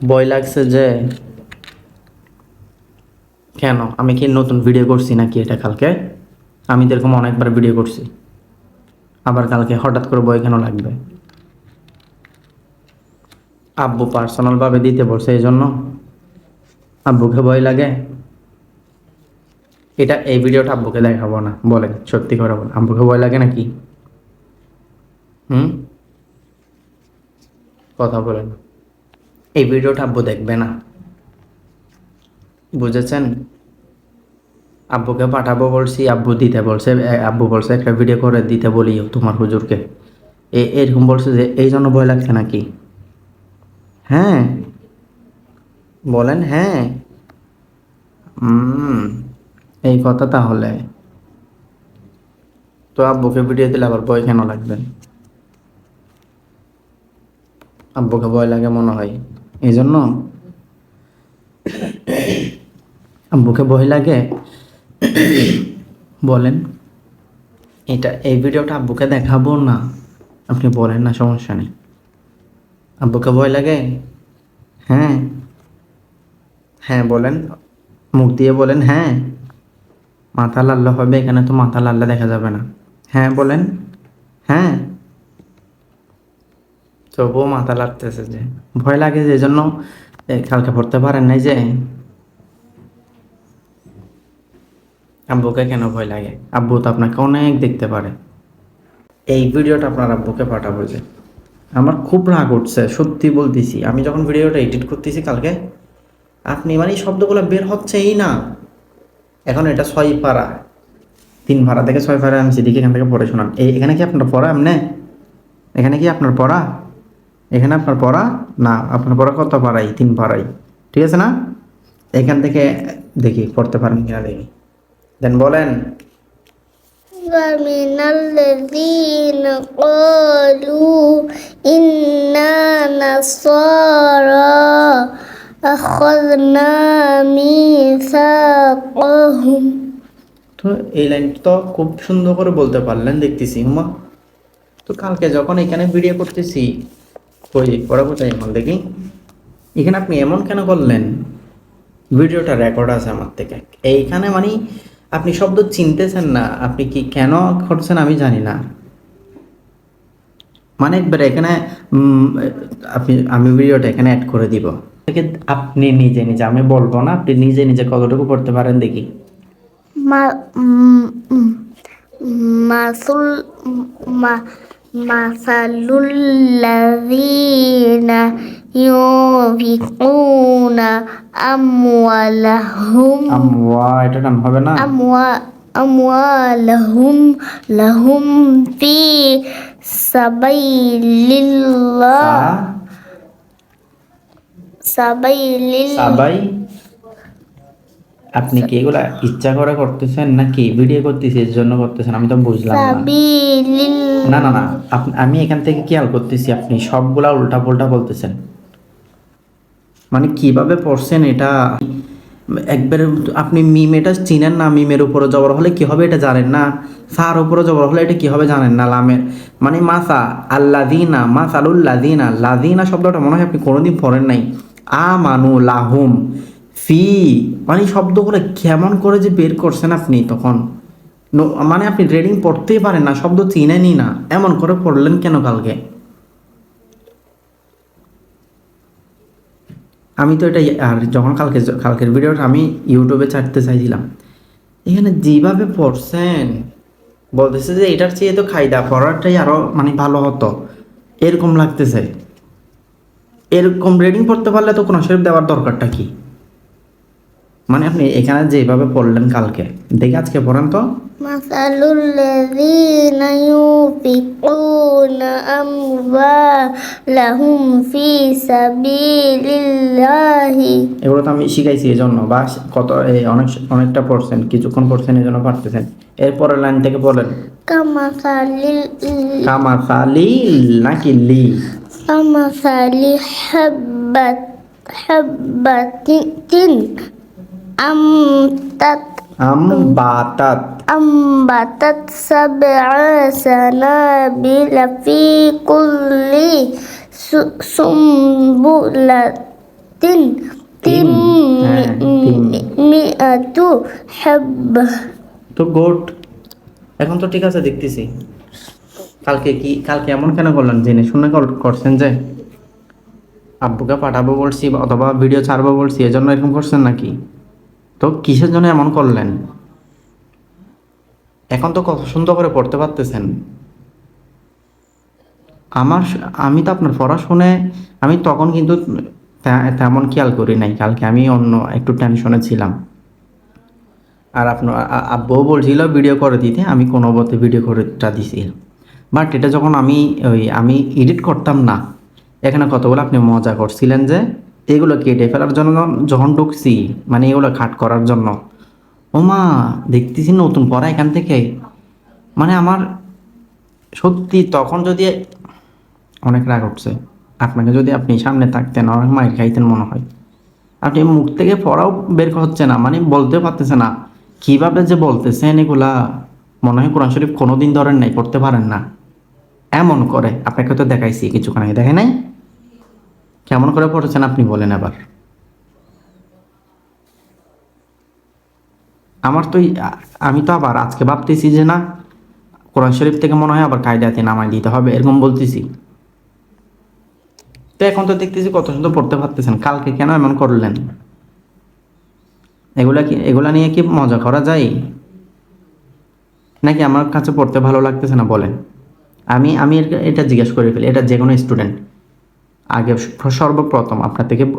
ভয় লাগছে যে কেন? আমি কি নতুন ভিডিও করছি নাকি এটা কালকে? আমি তো এরকম অনেকবার ভিডিও করছি। আবার কালকে হঠাৎ করে বই কেন লাগবে? আব্বু পার্সোনালভাবে দিতে বলছে এই জন্য। আব্বুকে ভয় লাগে। এটা এই ভিডিওটা আব্বুকে দেখাবো না। বলেন সত্যি করে বলেন আব্বুকে ভয় লাগে নাকি? হুম? কথা বলেন। এই ভিডিওটা আব্বু দেখবে না। বুঝেছেন? আব্বুকে পাঠাবো বলছি, আব্বু দিতে বলছে আব্বু বলছে, একটা ভিডিও করে দিতে বলিও তোমার হুজুরকে। এ, এরকম বলছে যে, এই জন্য ভয় লাগছে নাকি? হ্যাঁ। বলেন হ্যাঁ। এই কথা তাহলে। তো আব্বুকে ভিডিও দিলে আবার ভয় কেন লাগবে? আব্বুকে ভয় লাগে মনে হয়। এই জন্য আব্বুকে ভয় লাগে। বলেন, এটা, এই ভিডিওটা আব্বুকে দেখাবো না। আপনি বলেন না, সমস্যা নেই। আব্বুকে ভয় লাগে? হ্যাঁ। হ্যাঁ বলেন। মুখ দিয়ে বলেন হ্যাঁ। মাথা লাল্লা হবে, এখানে তো মাথা লাল্লা দেখা যাবে না। হ্যাঁ বলেন। হ্যাঁ। তবুও মাথা লাগতেছে যে। ভয় লাগে যে জন্য কালকে পড়তে পারেন নাই যে। আব্বুকে কেন ভয় লাগে? আব্বু তো আপনাকে অনেক দেখতে পারে। এই ভিডিওটা আপনার আব্বুকে পাঠাবো যে। আমার খুব রাগ উঠছে, সত্যি বলতেছি। আমি যখন ভিডিওটা এডিট করতেছি কালকে, আপনি মানে এই শব্দগুলো বের হচ্ছেই না। এখন এটা ছয় পাড়া তিন ভাড়া থেকে ছয় ভাড়া আমি সেদিকে এখান থেকে পড়ে শোনান। এই এখানে কি আপনার পড়া এমনি? এখানে কি আপনার পড়া? এখানে আপনার পড়া না আপনার পড়া কত পাড়াই তিন পাড়াই ঠিক আছে না এখান থেকে দেখি পড়তে পারেন কিনা দেখি দেন বলেন ومن الذين قالوا إنا نصارى أخذنا ميثاقهم তো এই লাইনটা তো খুব সুন্দর করে বলতে পারলেন দেখতেছি হুমা তো কালকে যখন এখানে ভিডিও করতেছি ওই করা তাই এখন দেখি। এখানে আপনি এমন কেন করলেন? ভিডিওটা রেকর্ড আছে আমার থেকে। এইখানে মানে আপনি শব্দ চিনতেছেন না, আপনি কি কেন করছেন আমি জানি না। মানে একবার এখানে আপনি, আমি ভিডিওটা এখানে অ্যাড করে দিব। আপনি নিজে নিজে, আমি বলব না, আপনি নিজে নিজে কতটুকু পড়তে পারেন দেখি। মা মাসুল মা مثل الذين ينفقون أموالهم আমওয়া এটা নাম হবে না أموال أموالهم لهم في سبيل الله سبيل الله সাবাই আপনি কি এগুলা ইচ্ছা করে করতেছেন নাকি ভিডিও করতেছি এর জন্য করতেছেন? আমি তো বুঝলাম না। না না না আমি এখান থেকে খেয়াল করতেছি? আপনি সবগুলা উল্টা পাল্টা বলতেছেন। মানে কীভাবে পড়ছেন এটা? একবার আপনি মিম এটা চিনেন না মিমের উপরে জবর হলে কি হবে এটা জানেন না। সার উপরে জবর হলে এটা কি হবে জানেন না লামের। মানে মাসা আল্লাদিনা মাসালুল্লাদিনা লাদিনা শব্দটা মনে হয় আপনি কোনোদিন পড়েন নাই। আ মানু লাহুম। ফি মানে শব্দগুলো কেমন করে যে বের করছেন আপনি তখন? মানে আপনি রেডিং পড়তেই পারেন না, শব্দ চিনেনই না, এমন করে পড়লেন কেন কালকে? আমি তো এটা, আর যখন কালকে, কালকের ভিডিওটা আমি ইউটিউবে ছাড়তে চাইছিলাম, এখানে যেভাবে পড়ছেন, বলতেছে যে এটার চেয়ে তো খাইদা পড়াটাই আরও মানে ভালো হতো, এরকম লাগতেছে। এরকম রেডিং পড়তে পারলে তো কোনো শরীফ দেওয়ার দরকারটা কি? মানে আপনি এখানে যেভাবে পড়লেন কালকে দেখে আজকে পড়েন তো مثل الذين ينفقون أموالهم في سبيل الله এগুলো তো আমি শিখাইছি এই জন্য বা কত এই অনেক অনেকটা পড়ছেন কিছুক্ষণ পড়ছেন এই জন্য পারতেছেন এরপরের লাইন থেকে বলেন كمثل কামা সালি নাকি লি كمثل حبة حبة أنبتت আম বাতাত أنبتت سبع سنابل في كل س- سنبلة তিন তিন হ্যাঁ, তিন। মিআতু হাব্বা তো গোট এখন তো ঠিক আছে দেখতেছি কালকে কি কালকে এমন কেন করলেন জেনে শুনে কর- করছেন যে আব্বুকে পাঠাবো বলছি অথবা ভিডিও ছাড়বো বলছি এজন্য এরকম করছেন নাকি তো কিসের জন্য এমন করলেন? এখন তো কত সুন্দর করে পড়তে পারতেছেন। আমার আমি তো আপনার পড়া শুনে, আমি তখন কিন্তু তেমন খেয়াল করি নাই, কালকে আমি অন্য একটু টেনশনে ছিলাম। আর আপনার আ- আব্বুও বলছিল ভিডিও করে দিতে, আমি কোনো মতে ভিডিও করেটা দিছি। বাট এটা যখন আমি ওই আমি এডিট করতাম না, এখানে কতগুলো আপনি মজা করছিলেন যে এগুলো কেটে ফেলার জন্য যখন ঢুকছি মানে এগুলো খাট করার জন্য। ও মা দেখতেছি নতুন পড়া এখান থেকে। মানে আমার সত্যি তখন যদি অনেক রাগ উঠছে। আপনাকে যদি আপনি সামনে থাকতেন, অনেক মাইর খাইতেন মনে হয়। আপনি মুখ থেকে পড়াও বের হচ্ছে না মানে বলতে পারতেছে না। কীভাবে যে বলতেছেন এগুলা, মনে হয় কোরআন শরীফ কোনোদিন ধরেন নাই, পড়তে পারেন না। এমন করে, আপনাকে তো দেখাইছি কিছুক্ষণ আগে দেখে নাই? কেমন করে পড়েছেন আপনি বলেন আবার। আমার তো আমি তো আবার আজকে ভাবতেছি যে না, কোরআন শরীফ থেকে মনে হয় আবার কায়দাতে নামাই দিতে হবে, এরকম বলতেছি। তো এখন তো দেখতেছি কত সুন্দর পড়তে পারতেছেন, কালকে কেন এমন করলেন? এগুলা কি, এগুলা নিয়ে কি মজা করা যায়? নাকি আমার কাছে পড়তে ভালো লাগতেছে না বলেন? আমি আমি এটা- এটা জিজ্ঞেস করে ফেলি, এটা যে কোনো স্টুডেন্ট আগে সর্বপ্রথম আপনার থেকে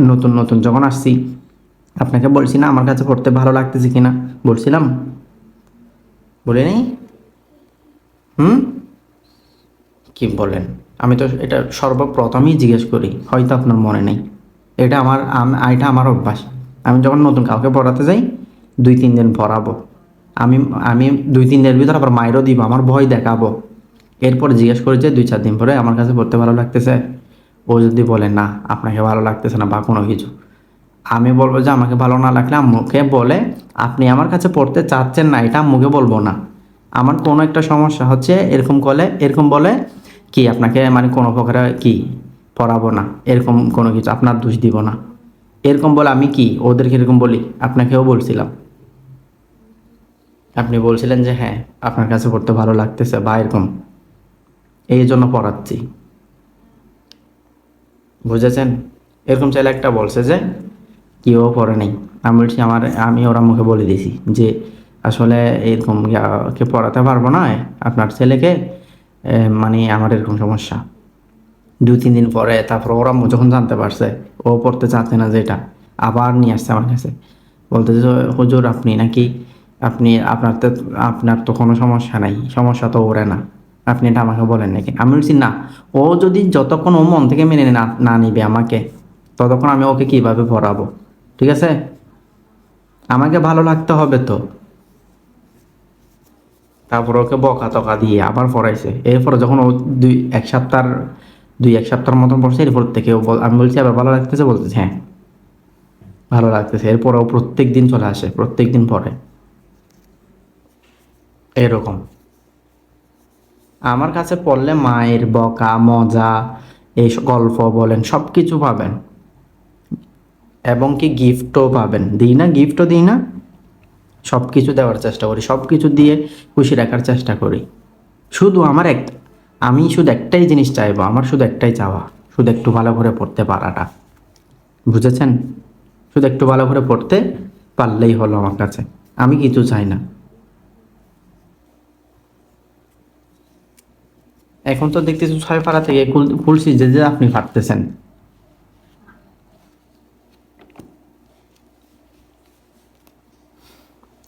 নতুন নতুন যখন আসছি, আপনাকে বলছি না, আমার কাছে পড়তে ভালো লাগতেছে কিনা? বলছিলাম। বলে নেই। হুম? কি বলেন? আমি তো এটা সর্বপ্রথমই জিজ্ঞেস করি, হয়তো আপনার মনে নেই। এটা আমার, আম- এটা আমার অভ্যাস। আমি যখন নতুন কাউকে পড়াতে যাই, দুই, তিন দিন পড়াবো। আমি আমি দুই, তিন দিনের ভিতর আবার মায়েরও দিব, আমার ভয় দেখাবো। এরপর জিজ্ঞেস করি যে, দুই, চার দিন পরে আমার কাছে পড়তে ভালো লাগতেছে? ও যদি বলে, না, আপনাকে ভালো লাগতেছে না বা কোনো কিছু। আমি বলব যে, আমাকে ভালো না লাগলে আম্মুকে বলে, আপনি আমার কাছে পড়তে চাচ্ছেন না, এটা আম্মুকে বলব না। আমার কোনো একটা সমস্যা হচ্ছে, এরকম করলে এরকম বলে, কি, আপনাকে মানে কোনো প্রকারে কি পড়াবো না, এরকম কোনো কিছু, আপনার দোষ দিব না। এরকম বলে, আমি কি? ওদেরকে এরকম বলি, আপনাকেও বলছিলাম। আপনি বলছিলেন যে হ্যাঁ আপনার কাছে পড়তে ভালো লাগতেছে বা এরকম। এই জন্য পড়াচ্ছি। বুঝেছেন? এরকম চাইলে একটা বলছে যে, কেউ পড়ে নেই। আমি বলছি, আমার, আমি ওরা মুখে বলে দিয়েছি যে, আসলে এরকম কে পড়াতে পারব না, আপনার ছেলেকে মানে আমার এরকম সমস্যা। দু, তিন দিন পরে তারপর ওরা যখন জানতে পারছে, ও পড়তে চাচ্ছে না যেটা আবার নিয়ে আসছে আমার কাছে। বলতেছে, হুজুর, আপনি নাকি, আপনি, আপনার তো আপনার তো কোনো সমস্যা নাই, সমস্যা তো ওরে না। আপনি এটা আমাকে বলেন নাকি? আমি বলছি, না, ও যদি যতক্ষণ ও মন থেকে মেনে না নিবে আমাকে, ততক্ষণ আমি ওকে কীভাবে পড়াবো? ঠিক আছে? আমাকে ভালো লাগতে হবে তো। তারপর ওকে বকা তকা দিয়ে আবার পড়াইছে। এরপর যখন ও দুই, এক সপ্তাহ, দুই, এক সপ্তাহের মতন পড়ছে, এরপর থেকে ও আমি বলছি আবার ভালো লাগতেছে? বলতেছে হ্যাঁ ভালো লাগতেছে। এরপর ও প্রত্যেক দিন চলে আসে প্রত্যেক দিন পড়ে। এরকম। আমার কাছে পড়লে মায়ের বকা, মজা, এই গল্প বলেন সব কিছু পাবেন। এবং কি গিফটও পাবেন। দিই না গিফটও দিই না। সব কিছু দেওয়ার চেষ্টা করি সব কিছু দিয়ে খুশি রাখার চেষ্টা করি। শুধু আমার এক, আমি শুধু একটাই জিনিস চাইব, আমার শুধু একটাই চাওয়া, শুধু একটু ভালো করে পড়তে পারাটা। বুঝেছেন? শুধু একটু ভালো করে পড়তে পারলেই হলো আমার কাছে। আমি কিছু চাই না। এখন তো দেখতেছি ছয় পাড়া থেকে খুলছি যে যে আপনি পারতেছেন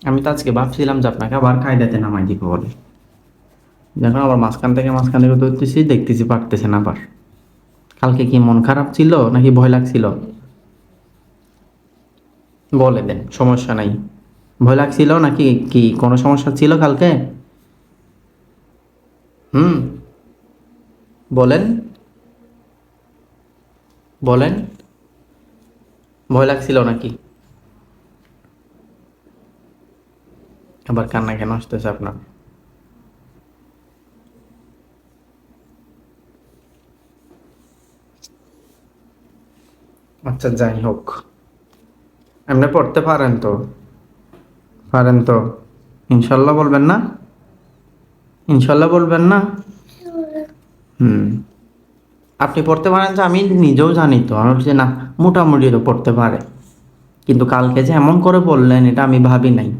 আমি তো আজকে ভাবছিলাম যে আপনাকে আবার কায়দাতে নামাই দিব বলে। যখন আবার মাঝখান থেকে মাঝখান থেকে ধরতেছি, দেখতেছি পারতেছেন আবার। কালকে কি মন খারাপ ছিল নাকি ভয় লাগছিল? বলে দেন, সমস্যা নাই। ভয় লাগছিল নাকি কি কোনো সমস্যা ছিল কালকে? হুম। বলেন। বলেন। ভয় লাগছিল নাকি? আবার কান্না কেন আসতেছে আপনার? আচ্ছা যাই হোক। এমনি পড়তে পারেন তো। পারেন তো। ইনশাল্লাহ বলবেন না? ইনশাল্লাহ বলবেন না? হুম। আপনি পড়তে পারেন যে আমি নিজেও জানি তো। আমি বলছি, না, মোটামুটি তো পড়তে পারে। কিন্তু কালকে যে এমন করে বললেন, এটা আমি ভাবি নাই।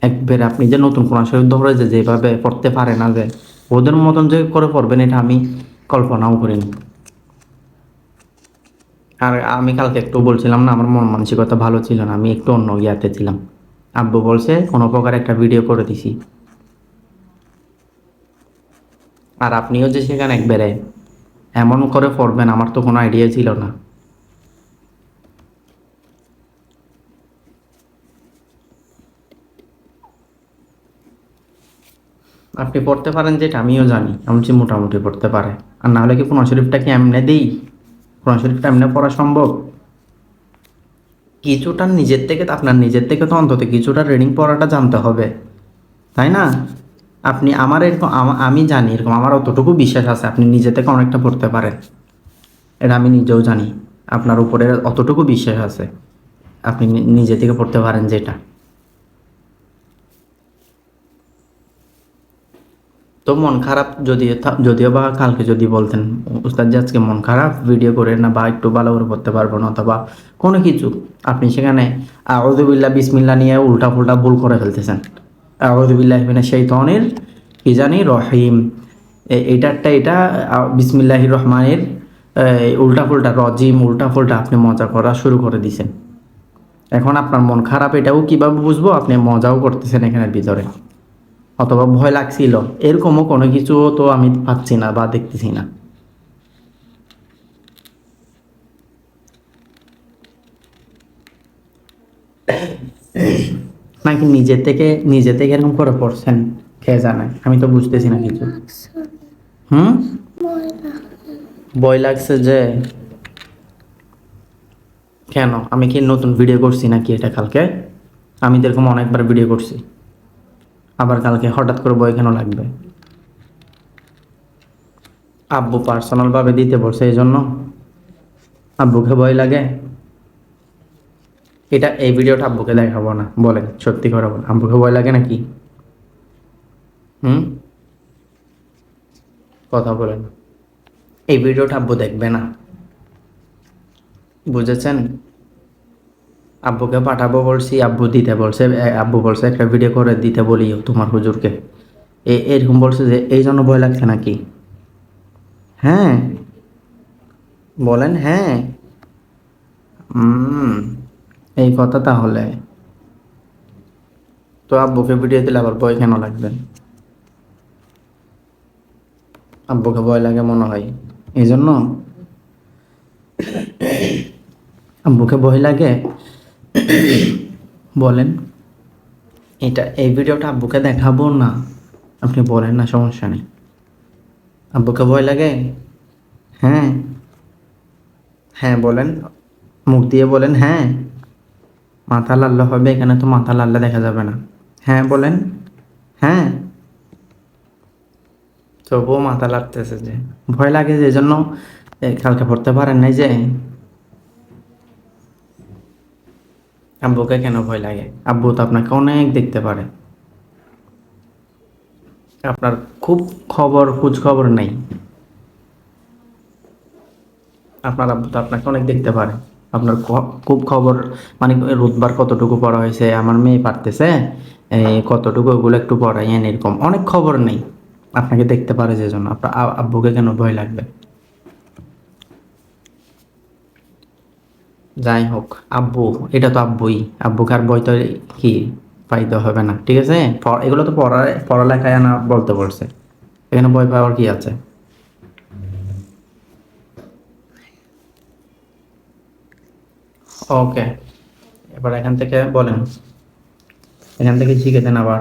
একবার আপনি যে নতুন কোরআন শরীফ ধরে যে যেভাবে পড়তে পারে না যে, ওদের মতন যে করে পড়বেন, এটা আমি কল্পনাও করিনি। আর আমি কালকে একটু বলছিলাম না, আমার মন মানসিকতা ভালো ছিল না, আমি একটু অন্য ইয়াতে ছিলাম। আব্বু বলছে, কোনো প্রকার একটা ভিডিও করে দিছি। আর আপনিও যে সেখানে একবারে এমন করে পড়বেন, আমার তো কোনো আইডিয়া ছিল না। আপনি পড়তে পারেন যেটা, আমিও জানি। আমি যে মোটামুটি পড়তে পারে। আর না হলে কি কোরআন শরীফটা কি এমনি দিই? কোরআন শরীফটা এমনি পড়া সম্ভব? কিছুটা নিজের থেকে তো আপনার নিজের থেকে তো অন্তত কিছুটা রিডিং পড়াটা জানতে হবে। তাই না? আপনি আমার এরকম, আমা- জানি এরকম, আমার অতটুকু বিশ্বাস আছে, আপনি নিজে থেকে অনেকটা পড়তে পারেন। এটা আমি নিজেও জানি, আপনার উপরে অতটুকু বিশ্বাস আছে, আপনি নিজে থেকে পড়তে পারেন যেটা। তো মন খারাপ যদি যদিও বা কালকে যদি বলতেন, উস্তাদ যে আজকে মন খারাপ ভিডিও করে না বা একটু ভালো করে পড়তে পারব না অথবা কোনো কিছু, আপনি সেখানে আউদুবিল্লাহ বিসমিল্লা নিয়ে উল্টা ফুল্টা ভুল করে ফেলতেছেন। আউদুবিল্লাহ মিনা সেই তনের কি জানি, রহিম। এটারটা, এটা বিসমিল্লাহি রহমানের উল্টা ফুল্টা রজিম উল্টা ফুল্টা আপনি মজা করা শুরু করে দিছেন। এখন আপনার মন খারাপ, এটাও কীভাবে বুঝব? আপনি মজাও করতেছেন এখানের ভিতরে। অথবা ভয় লাগছিল। এরকমও কোনো কিছু তো আমি পাচ্ছি না বা দেখতেছি না। নাকি নিজে থেকে নিজে থেকে এরকম করে পড়ছেন কে জানে? আমি তো বুঝতেছি না কিছু। হুম? ভয় লাগছে যে কেন? আমি কি নতুন ভিডিও করছি নাকি এটা কালকে? আমি তো এরকম অনেকবার ভিডিও করছি। আবার কালকে হঠাৎ করে বই কেন লাগবে? আব্বু পার্সোনাল ভাবে দিতে বলছে এই জন্য আব্বুকে ভয় লাগে। এটা এই ভিডিওটা আব্বুকে দেখাবো না। বলেন, সত্যি করে বলেন। আব্বুকে ভয় লাগে নাকি? হুম? কথা বলেন। এই ভিডিওটা আব্বু দেখবে না। বুঝেছেন? আব্বুকে পাঠাবো বলছি, আব্বু দিতে বলছে আব্বু বলছে, একটা ভিডিও করে দিতে বলি তোমার হুজুরকে। এ, এরকম বলছে যে, এই জন্য ভয় লাগছে নাকি? হ্যাঁ। বলেন হ্যাঁ। হুম। এই কথা তাহলে। তো আব্বুকে ভিডিও দিলে আবার ভয় কেন লাগবে? আব্বুকে ভয় লাগে মনে হয়। এই জন্য আব্বুকে ভয় লাগে। বলেন, এটা, এই ভিডিওটা আব্বুকে দেখাবো না। আপনি বলেন না, সমস্যা নেই। আব্বুকে ভয় লাগে? হ্যাঁ। হ্যাঁ বলেন। মুখ দিয়ে বলেন হ্যাঁ। মাথা লাল্লা হবে, এখানে তো মাথা লাল্লা দেখা যাবে না। হ্যাঁ বলেন। হ্যাঁ। তবুও মাথা লাগতেছে যে। ভয় লাগে যে জন্য কালকে পড়তে পারেন নাই যে। আব্বুকে কেন ভয় লাগে? আব্বু তো আপনাকে অনেক দেখতে পারে। আপনার খুব খবর খোঁজ খবর নেই। আপনার আব্বু তো আপনাকে অনেক দেখতে পারে। আপনার খুব খবর মানে রোদবার কতটুকু পড়া হয়েছে, আমার মেয়ে পারতেছে কতটুকু ওগুলো একটু পড়াইয়েন এরকম অনেক খবর নেই, আপনাকে দেখতে পারে যে জন্য। আপনার আব্বুকে কেন ভয় লাগবে? যাই হোক, আব্বু, এটা তো আব্বুই। আব্বুকে আর বই তো কি পাইতে হবে না, ঠিক আছে? এগুলো তো পড়া পড়ালেখায় না বলতে বলছে। এখানে বই পাওয়ার কি আছে? ওকে এবার এখান থেকে বলেন। এখান থেকে শিখে দেন আবার।